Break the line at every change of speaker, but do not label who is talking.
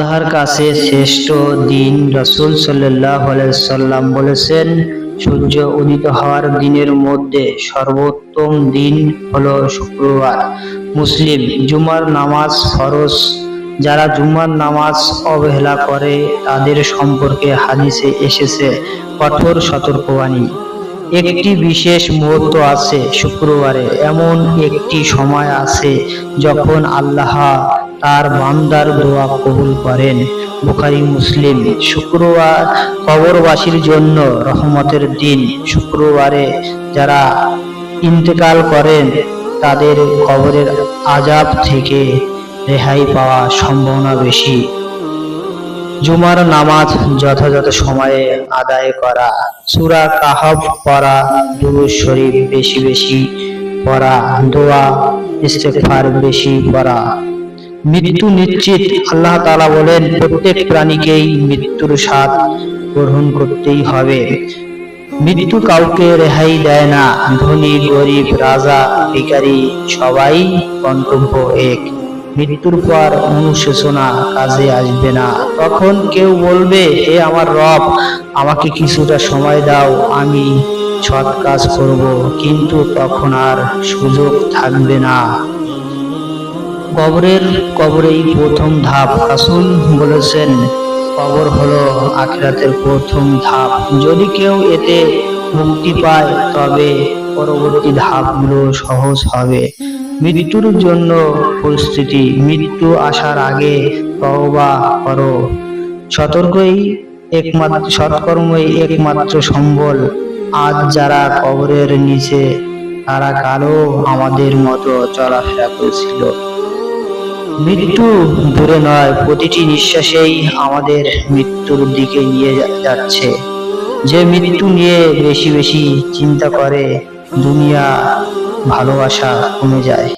আল্লাহর কাছে শ্রেষ্ঠ দিন রসুল সাল্লাহ সাল্লাম বলেছেন, সূর্য উদিত হওয়ার দিনের মধ্যে সর্বোত্তম দিন হল শুক্রবার। মুসলিম জুমার নামাজ ফরজ, যারা জুমার নামাজ অবহেলা করে তাদের সম্পর্কে হাদিসে এসেছে কঠোর সতর্কবাণী। একটি বিশেষ মুহূর্ত আছে শুক্রবারে। এমন একটি সময় আছে যখন আল্লাহ তার বান্দার দোয়া কবুল করেন। বুখারী, মুসলিম, শুক্রবার কবরবাসীর জন্য রহমতের দিন। শুক্রবারে যারা ইন্তেকাল করেন, তাদের কবরের আজাব থেকে রেহাই পাওয়া সম্ভাবনা বেশি। জুমার নামাজ যথাযথ সময়ে আদায় করা, সুরা কাহফ পড়া, দুরূদ শরীফ বেশি বেশি পড়া, দোয়া, ইস্তেগফার বেশি পড়া। মৃত্যু নিশ্চিত, আল্লাহ তালা বলেন, প্রত্যেক প্রাণীকেই মৃত্যুর স্বাদ গ্রহণ করতেই হবে। মৃত্যু কাউকে রেহাই দেয় না, ধনী, গরিব, রাজা, ভিখারি, সবাই গন্তব্য এক। মৃত্যুর পর অনুশোচনা কাজে আসবে না। তখন কেউ বলবে, হে আমার রব, আমাকে কিছুটা সময় দাও, আমি সৎ কাজ করব। কিন্তু তখন আর সুযোগ থাকবে না। কবরের কবরেই প্রথম ধাপ। রাসূল বলেছেন, কবর হলো আখিরাতের প্রথম ধাপ। যদি কেউ এতে মুক্তি পায়, তবে পরবর্তী ধাপগুলো সহজ হবে। মৃত্যুর জন্য পরিস্থিতি, মৃত্যু আসার আগে তওবা করো। সতর্কই একমাত্র সৎকর্মই একমাত্র সম্বল। আজ যারা কবরের নিচে, তারা কালো আমাদের মতো চলাফেরা করেছিল। মৃত্যু দূরে নয়, প্রতিটি নিঃশ্বাসেই আমাদের মৃত্যুর দিকে নিয়ে যাচ্ছে। যে মৃত্যু নিয়ে বেশি বেশি চিন্তা করে দুনিয়া ভালোবাসা কমে যায়।